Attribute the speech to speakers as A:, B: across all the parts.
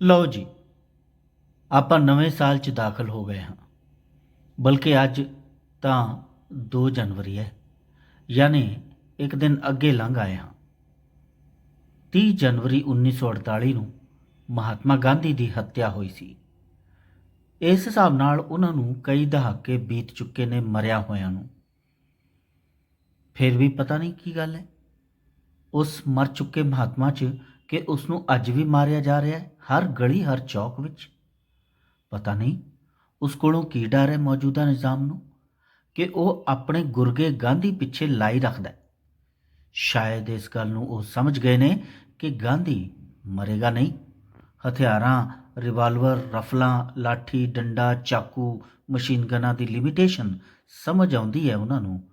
A: ਲਓ ਜੀ, ਆਪਾਂ ਨਵੇਂ ਸਾਲ 'ਚ ਦਾਖਲ ਹੋ ਗਏ ਹਾਂ। ਬਲਕਿ ਅੱਜ ਤਾਂ 2 ਜਨਵਰੀ ਹੈ, ਯਾਨੀ ਇੱਕ ਦਿਨ ਅੱਗੇ ਲੰਘ ਆਏ ਹਾਂ। 30 ਜਨਵਰੀ 1948 ਨੂੰ ਮਹਾਤਮਾ ਗਾਂਧੀ ਦੀ ਹੱਤਿਆ ਹੋਈ ਸੀ। ਇਸ ਹਿਸਾਬ ਨਾਲ ਉਹਨਾਂ ਨੂੰ ਕਈ ਦਹਾਕੇ ਬੀਤ ਚੁੱਕੇ ਨੇ ਮਰਿਆ ਹੋਇਆਂ ਨੂੰ। ਫਿਰ ਵੀ ਪਤਾ ਨਹੀਂ ਕੀ ਗੱਲ ਹੈ। ਉਸ ਮਰ ਚੁੱਕੇ ਮਹਾਤਮਾ 'ਚ ਕਿ ਉਸ ਨੂੰ ਅੱਜ ਵੀ ਮਾਰਿਆ ਜਾ ਰਿਹਾ ਹੈ? ਹਰ ਗਲੀ, ਹਰ ਚੌਕ ਵਿੱਚ। ਪਤਾ ਨਹੀਂ ਉਸ ਕੋਲੋਂ ਕੀ ਡਰ ਹੈ ਮੌਜੂਦਾ ਨਿਜ਼ਾਮ ਨੂੰ ਕਿ ਉਹ ਆਪਣੇ ਗੁਰਗੇ ਗਾਂਧੀ ਪਿੱਛੇ ਲਾਈ ਰੱਖਦਾ ਸ਼ਾਇਦ ਇਸ ਗੱਲ ਨੂੰ ਉਹ ਸਮਝ ਗਏ ਨੇ ਕਿ ਗਾਂਧੀ ਮਰੇਗਾ ਨਹੀਂ। ਹਥਿਆਰਾਂ, ਰਿਵਾਲਵਰ, ਰਫਲਾਂ, ਲਾਠੀ, ਡੰਡਾ, ਚਾਕੂ, ਮਸ਼ੀਨ ਗਨਾਂ ਦੀ ਲਿਮਿਟੇਸ਼ਨ ਸਮਝ ਆਉਂਦੀ ਹੈ ਉਹਨਾਂ ਨੂੰ।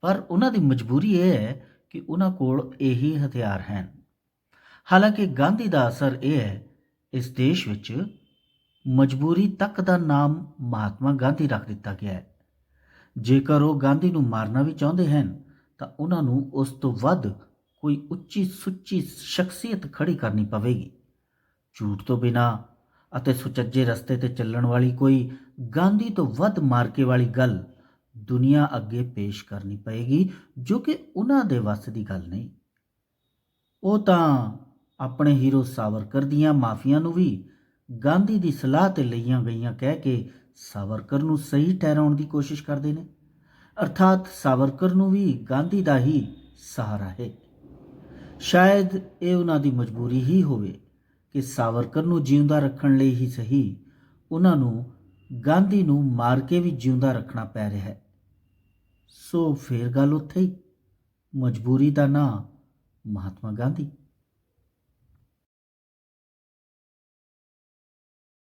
A: ਪਰ ਉਹਨਾਂ ਦੀ ਮਜਬੂਰੀ ਇਹ ਹੈ ਕਿ ਉਹਨਾਂ ਕੋਲ ਇਹੀ ਹਥਿਆਰ ਹਨ। ਹਾਲਾਂਕਿ ਗਾਂਧੀ ਦਾ ਅਸਰ ਇਹ ਹੈ ਇਸ ਦੇਸ਼ ਵਿੱਚ ਮਜਬੂਰੀ ਤੱਕ ਦਾ ਨਾਮ ਮਹਾਤਮਾ ਗਾਂਧੀ ਰੱਖ ਦਿੱਤਾ ਗਿਆ ਹੈ। ਜੇਕਰ ਉਹ ਗਾਂਧੀ ਨੂੰ ਮਾਰਨਾ ਵੀ ਚਾਹੁੰਦੇ ਹਨ, ਤਾਂ ਉਹਨਾਂ ਨੂੰ ਉਸ ਤੋਂ ਵੱਧ ਕੋਈ ਉੱਚੀ ਸੁੱਚੀ ਸ਼ਖਸੀਅਤ ਖੜੀ ਕਰਨੀ ਪਵੇਗੀ। ਝੂਠ ਤੋਂ ਬਿਨਾ ਅਤੇ ਸੁਚੱਜੇ ਰਸਤੇ ਤੇ ਚੱਲਣ ਵਾਲੀ ਕੋਈ ਗਾਂਧੀ ਤੋਂ ਵੱਧ ਮਾਰਕੇ ਵਾਲੀ ਗੱਲ ਦੁਨੀਆ ਅੱਗੇ ਪੇਸ਼ ਕਰਨੀ ਪਏਗੀ, ਜੋ ਕਿ ਉਹਨਾਂ ਦੇ ਵੱਸ ਦੀ ਗੱਲ ਨਹੀਂ। ਉਹ ਤਾਂ ਆਪਣੇ ਹੀਰੋ ਸਾਵਰਕਰ ਦੀਆਂ ਮਾਫੀਆਂ ਨੂੰ ਵੀ ਗਾਂਧੀ ਦੀ ਸਲਾਹ ਤੇ ਲਈਆਂ ਗਈਆਂ ਕਹਿ ਕੇ ਸਾਵਰਕਰ ਨੂੰ ਸਹੀ ਠਹਿਰਾਉਣ ਦੀ ਕੋਸ਼ਿਸ਼ ਕਰਦੇ ਨੇ। ਅਰਥਾਤ ਸਾਵਰਕਰ ਨੂੰ ਵੀ ਗਾਂਧੀ ਦਾ ਹੀ ਸਹਾਰਾ ਹੈ। ਸ਼ਾਇਦ ਇਹ ਉਹਨਾਂ ਦੀ ਮਜਬੂਰੀ ਹੀ ਹੋਵੇ ਕਿ ਸਾਵਰਕਰ ਨੂੰ ਜਿਉਂਦਾ ਰੱਖਣ ਲਈ ਹੀ ਸਹੀ ਉਹਨਾਂ ਨੂੰ ਗਾਂਧੀ ਨੂੰ ਮਾਰ ਕੇ ਵੀ ਜਿਉਂਦਾ ਰੱਖਣਾ ਪੈ ਰਿਹਾ ਹੈ। ਸੋ ਫੇਰ ਗੱਲ ਉੱਥੇ ਹੀ। ਮਜਬੂਰੀ ਦਾ ਨਾਂ ਮਹਾਤਮਾ ਗਾਂਧੀ।